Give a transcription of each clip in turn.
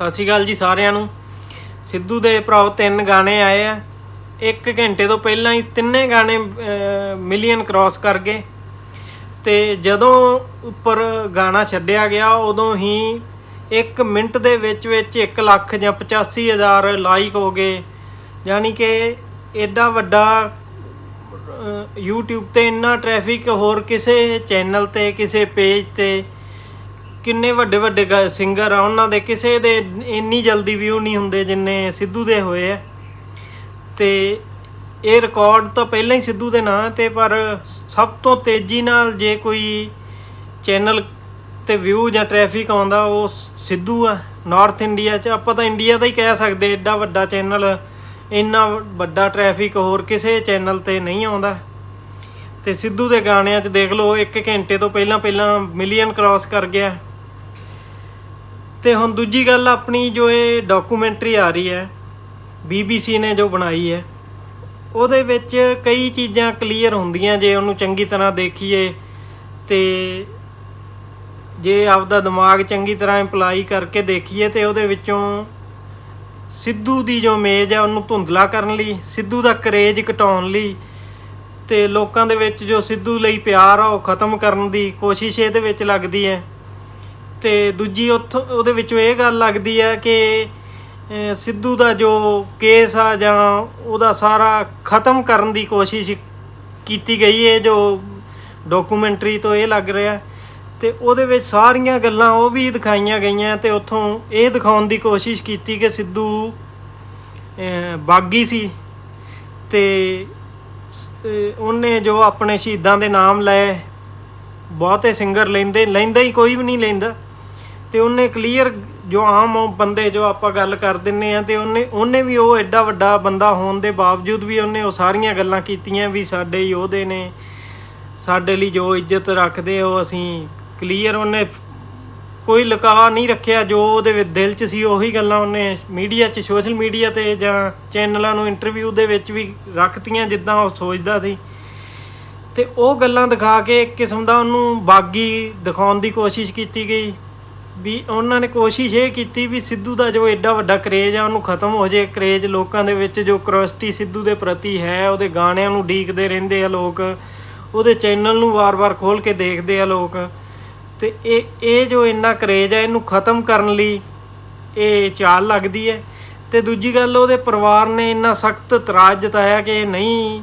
ਸਤਿ ਸ਼੍ਰੀ ਅਕਾਲ ਜੀ ਸਾਰਿਆਂ ਨੂੰ। ਸਿੱਧੂ ਦੇ ਭਰਾਓ ਤਿੰਨ ਗਾਣੇ ਆਏ ਆ। ਇੱਕ ਘੰਟੇ ਤੋਂ ਪਹਿਲਾਂ ਹੀ ਤਿੰਨੇ ਗਾਣੇ ਮਿਲੀਅਨ ਕ੍ਰਾਸ ਕਰ ਗਏ। ਤੇ ਜਦੋਂ ਉੱਪਰ ਗਾਣਾ ਛੱਡਿਆ ਗਿਆ ਉਦੋਂ ਹੀ 1 ਮਿੰਟ ਦੇ ਵਿੱਚ ਵਿੱਚ 1 ਲੱਖ ਜਾਂ 85 ਹਜ਼ਾਰ ਲਾਈਕ ਹੋ ਗਏ। ਯਾਨੀ ਕਿ ਐਡਾ ਵੱਡਾ ਅਹ, YouTube ਤੇ ਇੰਨਾ ਟ੍ਰੈਫਿਕ ਹੋਰ ਕਿਸੇ ਚੈਨਲ ਤੇ ਕਿਸੇ ਪੇਜ ਤੇ ਕਿੰਨੇ ਵੱਡੇ ਵੱਡੇ ਸਿੰਗਰ ਆ, ਉਹਨਾਂ ਦੇ ਕਿਸੇ ਦੇ ਇੰਨੀ ਜਲਦੀ ਵਿਊ ਨਹੀਂ ਹੁੰਦੇ ਜਿੰਨੇ ਸਿੱਧੂ ਦੇ ਹੋਏ ਆ। ਤੇ ਇਹ ਰਿਕਾਰਡ ਤਾਂ ਪਹਿਲਾਂ ਹੀ ਸਿੱਧੂ ਦੇ ਨਾਂ ਤੇ, ਪਰ ਸਭ ਤੋਂ ਤੇਜ਼ੀ ਨਾਲ ਜੇ ਕੋਈ ਚੈਨਲ ਤੇ ਵਿਊ ਜਾਂ ਟ੍ਰੈਫਿਕ ਆਉਂਦਾ, ਉਹ ਸਿੱਧੂ ਆ ਨਾਰਥ ਇੰਡੀਆ 'ਚ। ਆਪਾਂ ਤਾਂ ਇੰਡੀਆ ਦਾ ਹੀ ਕਹਿ ਸਕਦੇ ਐਡਾ ਵੱਡਾ ਚੈਨਲ ਇੰਨਾ ਵੱਡਾ ਟ੍ਰੈਫਿਕ ਹੋਰ ਕਿਸੇ ਚੈਨਲ ਤੇ ਨਹੀਂ ਆਉਂਦਾ। ਤੇ ਸਿੱਧੂ ਦੇ ਗਾਣਿਆਂ 'ਚ ਦੇਖ ਲਓ 1 ਘੰਟੇ ਤੋਂ ਪਹਿਲਾਂ ਪਹਿਲਾਂ ਮਿਲੀਅਨ ਕ੍ਰਾਸ ਕਰ ਗਿਆ। ਤੇ ਹੁਣ ਦੂਜੀ ਗੱਲ ਆਪਣੀ ਜੋ ਇਹ ਡਾਕੂਮੈਂਟਰੀ ਆ ਰਹੀ ਹੈ BBC ਨੇ ਜੋ ਬਣਾਈ ਹੈ, ਉਹਦੇ ਵਿੱਚ ਕਈ ਚੀਜ਼ਾਂ ਕਲੀਅਰ ਹੁੰਦੀਆਂ ਜੇ ਉਹਨੂੰ ਚੰਗੀ ਤਰ੍ਹਾਂ ਦੇਖੀਏ ਤੇ ਜੇ ਆਪਦਾ ਦਿਮਾਗ ਚੰਗੀ ਤਰ੍ਹਾਂ ਇੰਪਲਾਈ ਕਰਕੇ ਦੇਖੀਏ ਤੇ ਉਹਦੇ ਵਿੱਚੋਂ ਸਿੱਧੂ ਦੀ ਜੋ ਇਮੇਜ ਹੈ ਉਹਨੂੰ ਧੁੰਦਲਾ ਕਰਨ ਲਈ, ਸਿੱਧੂ ਦਾ ਕਰੇਜ ਘਟਾਉਣ ਲਈ ਤੇ ਲੋਕਾਂ ਦੇ ਵਿੱਚ ਜੋ ਸਿੱਧੂ ਲਈ ਪਿਆਰ ਆ ਉਹ ਖਤਮ ਕਰਨ ਦੀ ਕੋਸ਼ਿਸ਼ ਇਹਦੇ ਵਿੱਚ ਲੱਗਦੀ ਹੈ। ਤੇ ਦੂਜੀ ਉੱਥੋਂ, ਉਹਦੇ ਵਿੱਚੋਂ ਇਹ ਗੱਲ ਲੱਗਦੀ ਹੈ ਕਿ ਸਿੱਧੂ ਦਾ ਜੋ ਕੇਸ ਆ ਜਾਂ ਉਹਦਾ ਸਾਰਾ ਖਤਮ ਕਰਨ ਦੀ ਕੋਸ਼ਿਸ਼ ਕੀਤੀ ਗਈ ਹੈ, ਜੋ ਡਾਕੂਮੈਂਟਰੀ ਤੋਂ ਇਹ ਲੱਗ ਰਿਹਾ ਤੇ ਉਹਦੇ ਵਿੱਚ ਸਾਰੀਆਂ ਗੱਲਾਂ ਉਹ ਵੀ ਦਿਖਾਈਆਂ ਗਈਆਂ ਤੇ ਉੱਥੋਂ ਇਹ ਦਿਖਾਉਣ ਦੀ ਕੋਸ਼ਿਸ਼ ਕੀਤੀ ਕਿ ਸਿੱਧੂ ਬਾਗੀ ਸੀ ਤੇ ਉਹਨੇ ਜੋ ਆਪਣੇ ਸ਼ਹੀਦਾਂ ਦੇ ਨਾਮ ਲਏ, ਬਹੁਤੇ ਸਿੰਗਰ ਲੈਂਦੇ, ਲੈਂਦਾ ਹੀ ਕੋਈ ਵੀ ਨਹੀਂ ਲੈਂਦਾ। ਤੇ ਉਹਨੇ ਕਲੀਅਰ ਜੋ ਆਮ ਉਹ ਬੰਦੇ ਜੋ ਆਪਾਂ ਗੱਲ ਕਰ ਦਿੰਨੇ ਆ ਤੇ ਉਹਨੇ ਉਹਨੇ ਵੀ ਉਹ ਐਡਾ ਵੱਡਾ ਬੰਦਾ ਹੋਣ ਦੇ ਬਾਵਜੂਦ ਵੀ ਉਹਨੇ ਉਹ ਸਾਰੀਆਂ ਗੱਲਾਂ ਕੀਤੀਆਂ ਵੀ ਸਾਡੇ ਯੋਧੇ ਨੇ, ਸਾਡੇ ਲਈ ਜੋ ਇੱਜ਼ਤ ਰੱਖਦੇ ਉਹ ਅਸੀਂ ਕਲੀਅਰ ਉਹਨੇ ਕੋਈ ਲੁਕਾ ਨਹੀਂ ਰੱਖਿਆ, ਜੋ ਉਹਦੇ ਦਿਲ 'ਚ ਸੀ ਉਹੀ ਗੱਲਾਂ ਉਹਨੇ ਮੀਡੀਆ 'ਚ ਸੋਸ਼ਲ ਮੀਡੀਆ ਤੇ ਜਾਂ ਚੈਨਲਾਂ ਨੂੰ ਇੰਟਰਵਿਊ ਦੇ ਵਿੱਚ ਵੀ ਰੱਖਤੀਆਂ ਜਿੱਦਾਂ ਉਹ ਸੋਚਦਾ ਸੀ। ਤੇ ਉਹ ਗੱਲਾਂ ਦਿਖਾ ਕੇ ਇੱਕ ਕਿਸਮ ਦਾ ਉਹਨੂੰ ਬਾਗੀ ਦਿਖਾਉਣ ਦੀ ਕੋਸ਼ਿਸ਼ ਕੀਤੀ ਗਈ। ਵੀ ਉਹਨਾਂ ਨੇ ਕੋਸ਼ਿਸ਼ ਇਹ ਕੀਤੀ ਵੀ ਸਿੱਧੂ ਦਾ ਜੋ ਐਡਾ ਵੱਡਾ ਕਰੇਜ ਆ, ਉਹਨੂੰ ਖਤਮ ਹੋ ਜੇ। ਕਰੇਜ ਲੋਕਾਂ ਦੇ ਵਿੱਚ ਜੋ ਕਰੋਸਟੀ ਸਿੱਧੂ ਦੇ ਪ੍ਰਤੀ ਹੈ, ਉਹਦੇ ਗਾਣਿਆਂ ਨੂੰ ਡੀਕਦੇ ਰਹਿੰਦੇ ਆ ਲੋਕ। ਉਹਦੇ ਚੈਨਲ ਨੂੰ ਵਾਰ-ਵਾਰ ਖੋਲ ਕੇ ਦੇਖਦੇ ਆ ਲੋਕ। ਤੇ ਇਹ ਇਹ ਜੋ ਇੰਨਾ ਕਰੇਜ ਆ, ਇਹਨੂੰ ਖਤਮ ਕਰਨ ਲਈ ਇਹ ਚਾਲ ਲੱਗਦੀ ਹੈ। ਤੇ ਦੂਜੀ ਗੱਲ, ਉਹਦੇ ਪਰਿਵਾਰ ਨੇ ਇੰਨਾ ਸਖਤ ਇਤਰਾਜ਼ ਜਤਾਇਆ ਕਿ ਇਹ ਨਹੀਂ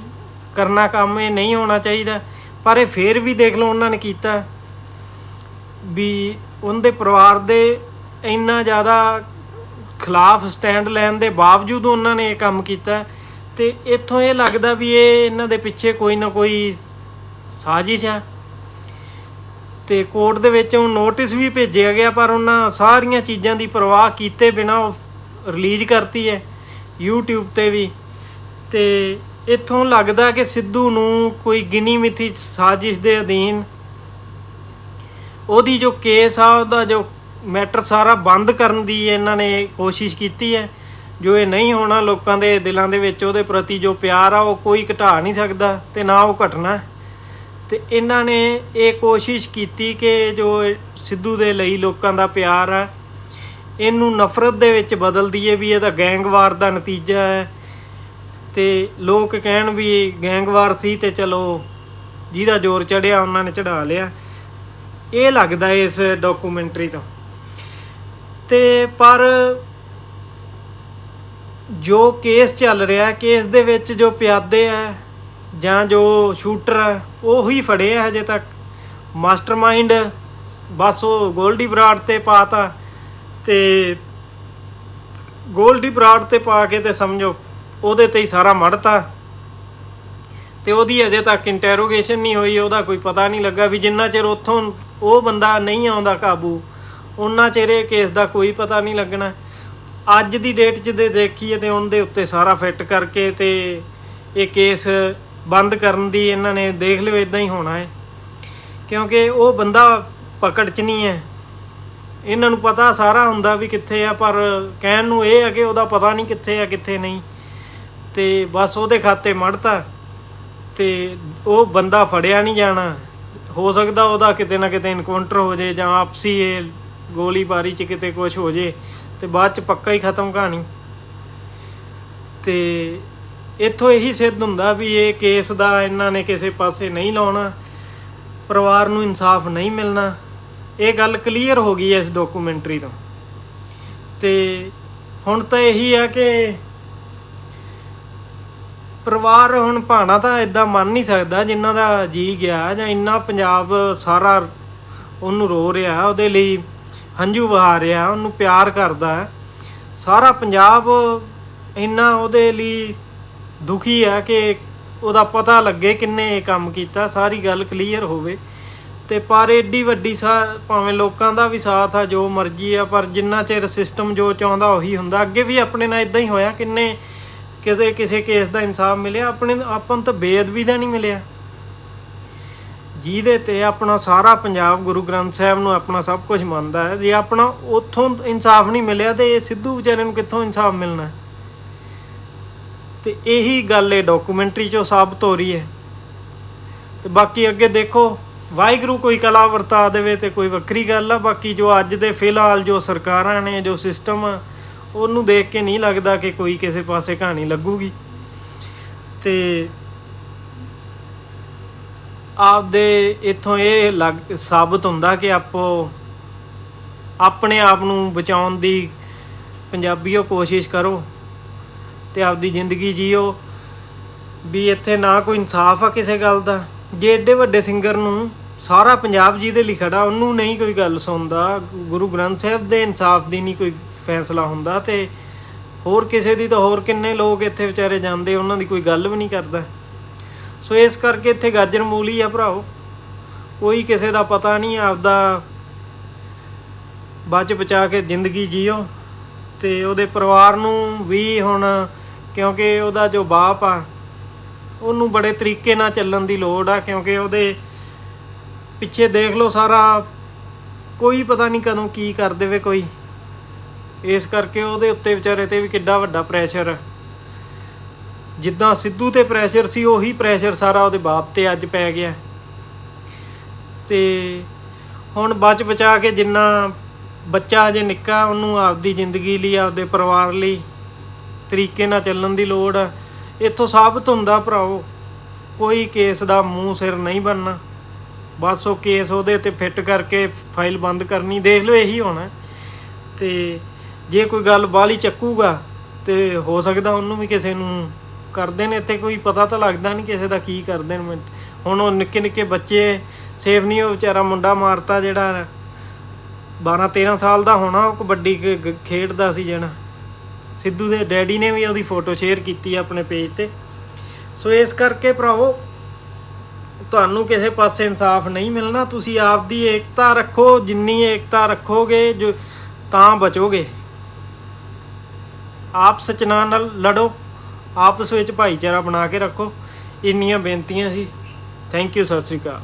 ਕਰਨਾ ਕੰਮ, ਇਹ ਨਹੀਂ ਹੋਣਾ ਚਾਹੀਦਾ। ਪਰ ਇਹ ਫੇਰ ਵੀ ਦੇਖ ਲਓ ਉਹਨਾਂ ਨੇ ਕੀਤਾ। ਵੀ ਉਹਦੇ ਪਰਿਵਾਰ ਦੇ ਇੰਨਾ ਜ਼ਿਆਦਾ ਖਿਲਾਫ ਸਟੈਂਡ ਲੈਣ ਦੇ ਬਾਵਜੂਦ ਉਹਨਾਂ ਨੇ ਇਹ ਕੰਮ ਕੀਤਾ ਤੇ ਇੱਥੋਂ ਇਹ ਲੱਗਦਾ ਵੀ ਇਹ ਇਹਨਾਂ ਦੇ ਪਿੱਛੇ ਕੋਈ ਨਾ ਕੋਈ ਸਾਜ਼ਿਸ਼ ਹੈ ਤੇ ਕੋਰਟ ਦੇ ਵਿੱਚ ਉਹ ਨੋਟਿਸ ਵੀ ਭੇਜਿਆ ਗਿਆ, ਪਰ ਉਹਨਾਂ ਸਾਰੀਆਂ ਚੀਜ਼ਾਂ ਦੀ ਪਰਵਾਹ ਕੀਤੇ ਬਿਨਾ ਉਹ ਰਿਲੀਜ਼ ਕਰਤੀ ਹੈ, YouTube ਤੇ ਵੀ। ਤੇ ਇੱਥੋਂ ਲੱਗਦਾ ਕਿ ਸਿੱਧੂ ਨੂੰ ਕੋਈ ਗਿਨੀ ਮਿਥੀ ਸਾਜ਼ਿਸ਼ ਦੇ ਅਧੀਨ ਉਹਦੀ ਜੋ ਕੇਸ ਆ, ਉਹਦਾ ਜੋ ਮੈਟਰ ਸਾਰਾ ਬੰਦ ਕਰਨ ਦੀ ਇਹਨਾਂ ਨੇ ਕੋਸ਼ਿਸ਼ ਕੀਤੀ ਹੈ। ਜੋ ਇਹ ਨਹੀਂ ਹੋਣਾ, ਲੋਕਾਂ ਦੇ ਦਿਲਾਂ ਦੇ ਵਿੱਚ ਉਹਦੇ ਪ੍ਰਤੀ ਜੋ ਪਿਆਰ ਆ, ਉਹ ਕੋਈ ਘਟਾ ਨਹੀਂ ਸਕਦਾ ਤੇ ਨਾ ਉਹ ਘਟਣਾ। ਤੇ ਇਹਨਾਂ ਨੇ ਇਹ ਕੋਸ਼ਿਸ਼ ਕੀਤੀ ਕਿ ਜੋ ਸਿੱਧੂ ਦੇ ਲਈ ਲੋਕਾਂ ਦਾ ਪਿਆਰ ਆ, ਇਹਨੂੰ ਨਫ਼ਰਤ ਦੇ ਵਿੱਚ ਬਦਲ ਦਈਏ ਵੀ ਇਹ ਤਾਂ ਗੈਂਗਵਾਰ ਦਾ ਨਤੀਜਾ ਹੈ। ਤੇ ਲੋਕ ਕਹਿਣ ਵੀ ਗੈਂਗਵਾਰ ਸੀ ਤੇ ਚਲੋ ਜਿਹਦਾ ਜ਼ੋਰ ਚੜਿਆ, ਉਹਨਾਂ ਨੇ ਚੜਾ ਲਿਆ। ਇਹ ਲੱਗਦਾ ਇਸ ਡਾਕੂਮੈਂਟਰੀ ਤੋਂ। ਤੇ ਪਰ ਜੋ ਕੇਸ ਚੱਲ ਰਿਹਾ ਕੇਸ ਦੇ ਵਿੱਚ ਜੋ ਪਿਆਦੇ ਆ ਜਾਂ ਜੋ ਸ਼ੂਟਰ ਆ ਉਹ ਹੀ ਫੜੇ ਆ ਹਜੇ ਤੱਕ। ਮਾਸਟਰਮਾਈਂਡ ਬਸ ਉਹ ਗੋਲਡੀ ਬਰਾਡ ਤੇ ਪਾਤਾ ਤੇ ਗੋਲਡੀ ਬਰਾਡ ਤੇ ਪਾ ਕੇ ਤੇ ਸਮਝੋ, ਉਹਦੇ ਤੇ ਹੀ ਸਾਰਾ ਮੜਤਾ ਤੇ। ਉਹਦੀ ਅਜੇ ਤੱਕ ਇੰਟਰੋਗੇਸ਼ਨ ਨਹੀਂ ਹੋਈ, ਉਹਦਾ ਕੋਈ ਪਤਾ ਨਹੀਂ ਲੱਗਾ ਵੀ ਜਿੰਨਾ ਚਿਰ ਉੱਥੋਂ ਉਹ ਬੰਦਾ ਨਹੀਂ ਆਉਂਦਾ ਕਾਬੂ। ਉਹਨਾਂ ਚਿਰ ਕੇਸ ਦਾ ਕੋਈ ਪਤਾ ਨਹੀਂ ਲੱਗਣਾ। ਅੱਜ ਦੀ ਡੇਟ 'ਚ ਦੇ ਦੇਖੀਏ ਤੇ ਉਹਦੇ ਉੱਤੇ ਸਾਰਾ ਫਿੱਟ ਕਰਕੇ ਤੇ ਇਹ ਕੇਸ ਬੰਦ ਕਰਨ ਦੀ ਇਹਨਾਂ ਨੇ ਦੇਖ ਲਿਓ ਇਦਾਂ ਹੀ ਹੋਣਾ ਹੈ। ਕਿਉਂਕਿ ਉਹ ਬੰਦਾ ਪਕੜ 'ਚ ਨਹੀਂ ਹੈ। ਇਹਨਾਂ ਨੂੰ ਪਤਾ ਸਾਰਾ ਹੁੰਦਾ ਵੀ ਕਿੱਥੇ ਆ, ਪਰ ਕਹਿਣ ਨੂੰ ਇਹ ਆ ਕਿ ਉਹਦਾ ਪਤਾ ਨਹੀਂ ਕਿੱਥੇ ਆ, ਕਿੱਥੇ ਨਹੀਂ। ਤੇ ਬਸ ਉਹਦੇ ਖਾਤੇ ਮੜਤਾ ਤੇ ਉਹ ਬੰਦਾ ਫੜਿਆ ਨਹੀਂ ਜਾਣਾ। ਹੋ ਸਕਦਾ ਉਹਦਾ ਕਿਤੇ ਨਾ ਕਿਤੇ ਇਨਕਾਊਂਟਰ ਹੋ ਜੇ ਜਾਂ ਆਪਸੀ ਇਹ ਗੋਲੀਬਾਰੀ 'ਚ ਕਿਤੇ ਕੁਝ ਹੋ ਜੇ ਤੇ ਬਾਅਦ ਚ ਪੱਕਾ ਹੀ ਖਤਮ ਕਹਾਣੀ। ਤੇ ਇੱਥੋਂ ਇਹੀ ਸਿੱਧ ਹੁੰਦਾ ਵੀ ਇਹ ਕੇਸ ਦਾ ਇਹਨਾਂ ਨੇ ਕਿਸੇ ਪਾਸੇ ਨਹੀਂ ਲਾਉਣਾ, ਪਰਿਵਾਰ ਨੂੰ ਇਨਸਾਫ ਨਹੀਂ ਮਿਲਣਾ। ਇਹ ਗੱਲ ਕਲੀਅਰ ਹੋ ਗਈ ਹੈ ਇਸ ਡਾਕੂਮੈਂਟਰੀ ਤੋਂ। ਤੇ ਹੁਣ ਤਾਂ ਇਹੀ ਆ ਕਿ ਪਰਿਵਾਰ ਹੁਣ ਭਾਣਾ ਤਾਂ ਇਦਾਂ ਮੰਨ ਨਹੀਂ ਸਕਦਾ ਜਿਨ੍ਹਾਂ ਦਾ ਜੀ ਗਿਆ ਜਾਂ ਇੰਨਾ ਪੰਜਾਬ ਸਾਰਾ ਉਹਨੂੰ ਰੋ ਰਿਹਾ, ਉਹਦੇ ਲਈ ਹੰਝੂ ਵਹਾ ਰਿਹਾ, ਉਹਨੂੰ ਪਿਆਰ ਕਰਦਾ ਹੈ। ਸਾਰਾ ਪੰਜਾਬ ਇੰਨਾ ਉਹਦੇ ਲਈ ਦੁਖੀ ਹੈ ਕਿ ਉਹਦਾ ਪਤਾ ਲੱਗੇ ਕਿੰਨੇ ਇਹ ਕੰਮ ਕੀਤਾ, ਸਾਰੀ ਗੱਲ ਕਲੀਅਰ ਹੋਵੇ ਤੇ ਪਰ ਏਡੀ ਵੱਡੀ ਸਾ, ਭਾਵੇਂ ਲੋਕਾਂ ਦਾ ਵੀ ਸਾਥ ਆ, ਜੋ ਮਰਜ਼ੀ ਆ, ਪਰ ਜਿੰਨਾ ਚਿਰ ਸਿਸਟਮ ਜੋ ਚਾਹੁੰਦਾ ਉਹੀ ਹੁੰਦਾ ਅੱਗੇ ਵੀ ਆਪਣੇ ਨਾਲ ਇਦਾਂ ਹੀ ਹੋਇਆ, ਕਿੰਨੇ ਕਿਤੇ ਕਿਸੇ ਕੇਸ ਦਾ ਇਨਸਾਫ ਮਿਲਿਆ, ਆਪਣੇ, ਆਪਾਂ ਨੂੰ ਤਾਂ ਬੇਅਦਬੀ ਦਾ ਨਹੀਂ ਮਿਲਿਆ। ਜਿਹਦੇ ਤੇ ਆਪਣਾ ਸਾਰਾ ਪੰਜਾਬ ਗੁਰੂ ਗ੍ਰੰਥ ਸਾਹਿਬ ਨੂੰ ਆਪਣਾ ਸਭ ਕੁਝ ਮੰਨਦਾ ਹੈ। ਜੇ ਆਪਣਾ ਉੱਥੋਂ ਇਨਸਾਫ ਨਹੀਂ ਮਿਲਿਆ, ਤੇ ਇਹ ਸਿੱਧੂ ਵਿਚਾਰੇ ਨੂੰ ਕਿੱਥੋਂ ਇਨਸਾਫ ਮਿਲਣਾ ਤੇ ਇਹੀ ਗੱਲ ਇਹ ਡਾਕੂਮੈਂਟਰੀ ਚੋਂ ਸਾਬਤ ਹੋ ਰਹੀ ਹੈ। ਤੇ ਬਾਕੀ ਅੱਗੇ ਦੇਖੋ, ਵਾਹਿਗੁਰੂ ਕੋਈ ਕਲਾ ਵਰਤਾ ਦੇਵੇ ਤੇ ਕੋਈ ਵੱਖਰੀ ਗੱਲ ਆ। ਬਾਕੀ ਜੋ ਅੱਜ ਦੇ ਫਿਲਹਾਲ ਜੋ ਸਰਕਾਰਾਂ ਨੇ, ਜੋ ਸਿਸਟਮ ਉਹਨੂੰ ਦੇਖ ਕੇ ਨਹੀਂ ਲੱਗਦਾ ਕਿ ਕੋਈ ਕਿਸੇ ਪਾਸੇ ਕਹਾਣੀ ਲੱਗੂਗੀ। ਤੇ ਆਪਦੇ ਇਥੋਂ ਇਹ ਲੱਗ, ਸਾਬਤ ਹੁੰਦਾ ਕਿ ਆਪੋ ਆਪਣੇ ਆਪ ਨੂੰ ਬਚਾਉਣ ਦੀ ਪੰਜਾਬੀਓ ਕੋਸ਼ਿਸ਼ ਕਰੋ ਤੇ ਆਪਦੀ ਜ਼ਿੰਦਗੀ ਜੀਓ। ਵੀ ਇੱਥੇ ਨਾ ਕੋਈ ਇਨਸਾਫ ਆ ਕਿਸੇ ਗੱਲ ਦਾ। ਜੇ ਏਡੇ ਵੱਡੇ ਸਿੰਗਰ ਨੂੰ ਸਾਰਾ ਪੰਜਾਬ ਜਿਹਦੇ ਲਈ ਖੜਾ, ਉਹਨੂੰ ਨਹੀਂ ਕੋਈ ਗੱਲ ਸੁਣਦਾ। ਗੁਰੂ ਗ੍ਰੰਥ ਸਾਹਿਬ ਦੇ ਇਨਸਾਫ ਦੀ ਨਹੀਂ ਕੋਈ ਫੈਸਲਾ ਹੁੰਦਾ ਤੇ ਹੋਰ ਕਿਸੇ ਦੀ ਤਾਂ ਹੋਰ ਕਿੰਨੇ ਲੋਕ ਇੱਥੇ ਵਿਚਾਰੇ ਜਾਂਦੇ, ਉਹਨਾਂ ਦੀ ਕੋਈ ਗੱਲ ਵੀ ਨਹੀਂ ਕਰਦਾ। ਸੋ ਇਸ ਕਰਕੇ ਇੱਥੇ ਗਾਜਰ ਮੂਲੀ ਆ ਭਰਾਓ। ਕੋਈ ਕਿਸੇ ਦਾ ਪਤਾ ਨਹੀਂ, ਆਪਦਾ ਬਚ ਬਚਾ ਕੇ ਜ਼ਿੰਦਗੀ ਜੀਓ ਤੇ ਉਹਦੇ ਪਰਿਵਾਰ ਨੂੰ ਵੀ ਹੁਣ ਕਿਉਂਕਿ ਉਹਦਾ ਜੋ ਬਾਪ ਆ, ਉਹਨੂੰ ਬੜੇ ਤਰੀਕੇ ਨਾਲ ਚੱਲਣ ਦੀ ਲੋੜ ਆ ਕਿਉਂਕਿ ਉਹਦੇ ਪਿੱਛੇ ਦੇਖ ਲਓ ਸਾਰਾ, ਕੋਈ ਪਤਾ ਨਹੀਂ ਕਦੋਂ ਕੀ ਕਰ ਦੇਵੇ ਕੋਈ। ਇਸ ਕਰਕੇ ਉਹਦੇ ਉੱਤੇ ਵਿਚਾਰੇ ਤੇ ਵੀ ਕਿੱਡਾ ਵੱਡਾ ਪ੍ਰੈਸ਼ਰ ਜਿੱਦਾਂ ਸਿੱਧੂ ਤੇ ਪ੍ਰੈਸ਼ਰ ਸੀ, ਉਹੀ ਪ੍ਰੈਸ਼ਰ ਸਾਰਾ ਉਹਦੇ ਬਾਪ ਤੇ ਅੱਜ ਪੈ ਗਿਆ। ਤੇ ਹੁਣ ਬਚ ਬਚਾ ਕੇ ਜਿੰਨਾ ਬੱਚਾ ਅਜੇ ਨਿੱਕਾ, ਉਹਨੂੰ ਆਪਦੀ ਜ਼ਿੰਦਗੀ ਲਈ, ਆਪਦੇ ਪਰਿਵਾਰ ਲਈ ਤਰੀਕੇ ਨਾਲ ਚੱਲਣ ਦੀ ਲੋੜ ਆ। ਇੱਥੋਂ ਸਾਬਤ ਹੁੰਦਾ ਭਰਾਓ, ਕੋਈ ਕੇਸ ਦਾ ਮੂੰਹ ਸਿਰ ਨਹੀਂ ਬਣਨਾ ਬਸ ਉਹ ਕੇਸ ਉਹਦੇ ਤੇ ਫਿੱਟ ਕਰਕੇ ਫਾਈਲ ਬੰਦ ਕਰਨੀ। ਦੇਖ ਲਓ, ਇਹੀ ਹੋਣਾ। ਤੇ ਜੇ ਕੋਈ ਗੱਲ ਬਾਹਲੀ ਚੱਕੂਗਾ ਤੇ ਹੋ ਸਕਦਾ ਉਹਨੂੰ ਵੀ ਕਿਸੇ ਨੂੰ ਕਰਦੇ ਨੇ ਇੱਥੇ ਕੋਈ ਪਤਾ ਤਾਂ ਲੱਗਦਾ ਨਹੀਂ ਕਿਸੇ ਦਾ ਕੀ ਕਰਦੇ ਨੇ ਹੁਣ ਉਹ ਨਿੱਕੇ ਨਿੱਕੇ ਬੱਚੇ, ਸੇਫ ਨਹੀਂ, ਉਹ ਵਿਚਾਰਾ ਮੁੰਡਾ ਮਾਰਤਾ ਜਿਹੜਾ 12 13 ਸਾਲ ਦਾ ਹੋਣਾ, ਉਹ ਕਬੱਡੀ ਖੇਡਦਾ ਸੀ ਜਿਹੜਾ ਸਿੱਧੂ ਦੇ ਡੈਡੀ ਨੇ ਵੀ ਉਹਦੀ ਫੋਟੋ ਸ਼ੇਅਰ ਕੀਤੀ ਆਪਣੇ ਪੇਜ ਤੇ। ਸੋ ਇਸ ਕਰਕੇ ਭਰਾਵੋ, ਤੁਹਾਨੂੰ ਕਿਸੇ ਪਾਸੇ ਇਨਸਾਫ ਨਹੀਂ ਮਿਲਣਾ, ਤੁਸੀਂ ਆਪਦੀ ਏਕਤਾ ਰੱਖੋ, ਜਿੰਨੀ ਏਕਤਾ ਰੱਖੋਗੇ, ਜੋ, ਤਾਂ ਬਚੋਗੇ। ਆਪ ਸਚਨਾ ਨਾਲ ਲੜੋ, ਆਪਸ ਵਿੱਚ ਭਾਈਚਾਰਾ ਬਣਾ ਕੇ ਰੱਖੋ। ਇੰਨੀਆਂ ਬੇਨਤੀਆਂ ਸੀ। Thank you Sat Sri Akal.